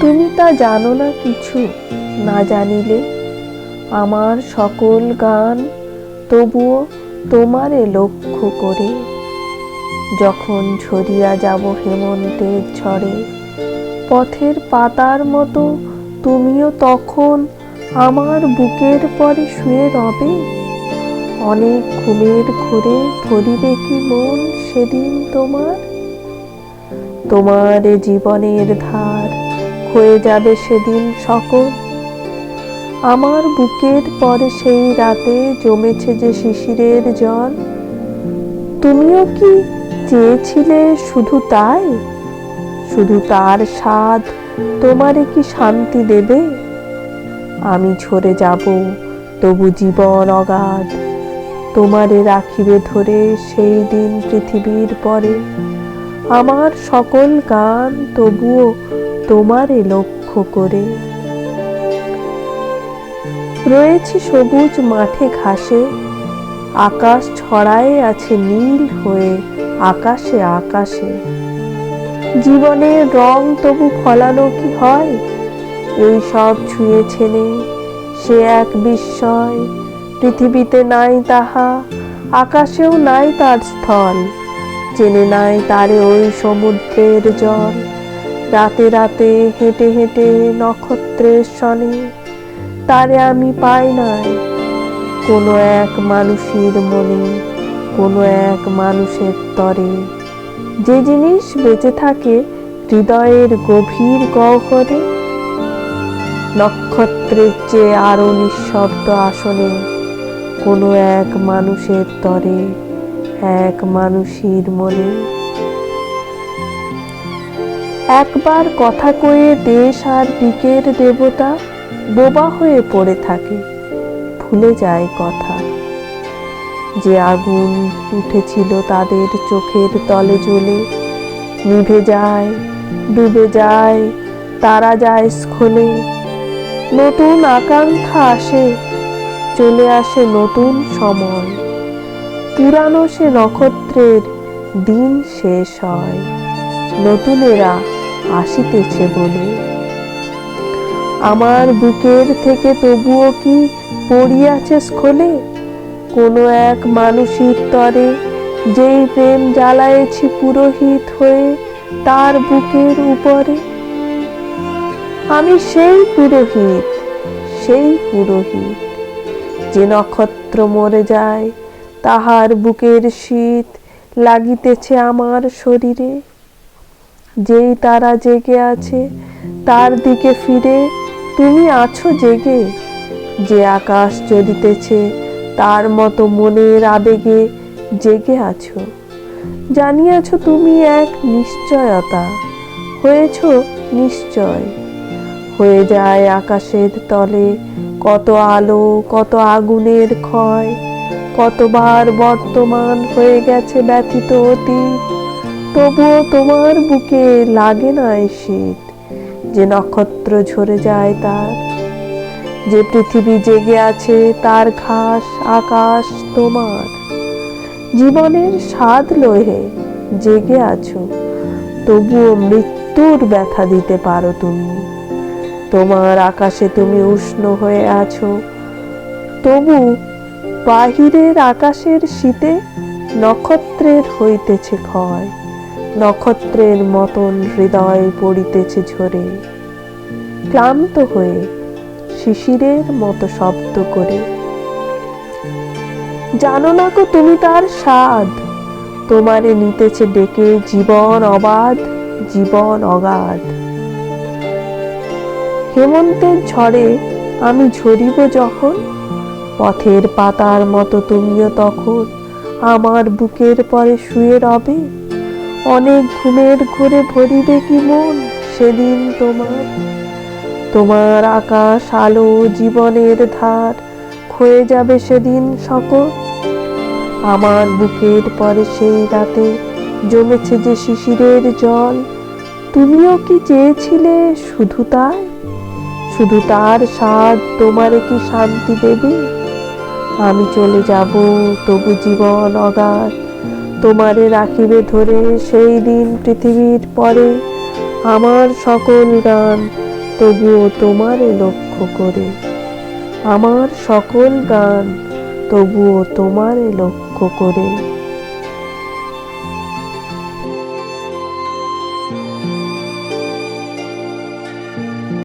তুমি তা জানো না কিছু? না জানিলে আমার সকল গান তবুও তোমারে লক্ষ্য করে। যখন ঝরিয়া যাব হেমন্তের ঝড়ে, পথের পাতার মতো তুমিও তখন আমার বুকের পরে শুয়ে রবে। অনেক ঘুমের ঘুরে ভরিবে কি মন সেদিন তোমার? তোমার জীবনের ধার হয়ে যাবে সেদিন সকল। আমার বুকের পরে সেই রাতে জমেছে যে শিশিরের জল। তুমিও কি চেয়েছিলে শুধু তাই? শুধু তার স্বাদ তোমারে কি শান্তি দেবে? আমি ঝরে যাব, তবু জীবন অগাধ। তোমারে রাখিবে ধরে সেই দিন পৃথিবীর পরে। আমার সকল গান তবুও তোমারে লক্ষ্য করে। রয়েছি সবুজ মাঠে ঘাসে, আকাশ ছড়ায় আছে নীল হয়ে আকাশে আকাশে। জীবনের রং তবু ফলানো কি হয়? এই সব ছুঁয়ে ছেলে সে এক বিস্ময়। পৃথিবীতে নাই তাহা, আকাশেও নাই তার স্থল। চেনে নাই তারে ওই সমুদ্রের জল। রাতে রাতে হেঁটে হেঁটে নক্ষত্রের সনে তারে আমি পাই নাই। কোনো এক মানুষের মনে, কোনো এক মানুষের তরে। যে জিনিস বেঁচে থাকে হৃদয়ের গভীর গহ্বরে, নক্ষত্রের চেয়ে আরও নিঃশব্দ আসনে কোনো এক মানুষের তরে। এক মানুষের মনে। একবার কথা কয়ে দেশ আর দিকের দেবতা বোবা হয়ে পড়ে থাকে, ভুলে যায় কথা। যে আগুন উঠেছিল তাদের চোখের তলে জ্বলে, নিভে যায়, ডুবে যায়, তারা যায় স্খলে নতুন আকাঙ্ক্ষা আসে, চলে আসে নতুন সময়। পুরানো সে নক্ষত্রের দিন শেষ হয়। নতুনেরা আসিতেছে বলে। আমার বুকের থেকে তবুও কি পড়িয়াছে স্খলে? কোনো এক মানুষের তরে যেই প্রেম জ্বালায়েছি পুরোহিত হয়ে তার বুকের উপরে। আমি সেই পুরোহিত সেই পুরোহিত। যে নক্ষত্র মরে যায় তাহার বুকের শীত লাগিতেছে আমার শরীরে। যেই তারা জেগে আছে, তার দিকে ফিরে তুমি আছো জেগে। যে আকাশ জ্বলিতেছে, তার মতো মনের আবেগে জেগে আছো। জানিয়াছ তুমি এক নিশ্চয়তা, হয়েছ নিশ্চয়। হয়ে যায় আকাশের তলে কত আলো, কত আগুনের ক্ষয়। কতবার বর্তমান হয়ে গেছে ব্যথিত অতীত তবুও তোমার বুকে লাগে না এই শীত। যে নক্ষত্র ঝরে যায় তার, যে পৃথিবী জেগে আছে তার ঘাস আকাশ তোমার। জীবনের স্বাদ লোহে জেগে আছো, তবুও মৃত্যুর ব্যথা দিতে পারো তুমি। তোমার আকাশে তুমি উষ্ণ হয়ে আছো, তবু বাহিরের আকাশের শীতে নক্ষত্রের হইতেছে ক্ষয়, নক্ষত্রের মতন হৃদয় পড়িতেছে ঝরে। ক্লান্ত হয়ে শিশিরের মতো শব্দ করে, জানো না গো তুমি তার স্বাদ, তোমারে নিতেছে ডেকে জীবন অবাধ, জীবন অগাধ। হেমন্তের ঝড়ে আমি ঝরিব যখন পথের পাতার মতো তুমিও তখন আমার বুকের পরে শুয়ে রবে। অনেক ঘুমের ঘুরে ভরিবে কি মন সেদিন তোমার? তোমার আকাশ আলো জীবনের ধার ক্ষয়ে যাবে সেদিন সকল। আমার বুকের পরে সেই রাতে জমেছে যে শিশিরের জল, তুমিও কি চেয়েছিলে শুধু তাই? শুধু তার স্বাদ তোমারে কি শান্তি দেবে? আমি চলে যাব, তবু জীবন অগাধ। তোমারে রাখিবে ধরে সেই দিন পৃথিবীর পরে আমার সকল গান, তবুও তোমারে লক্ষ্য করে। আমার সকল গান, তবুও তোমারে লক্ষ্য করে।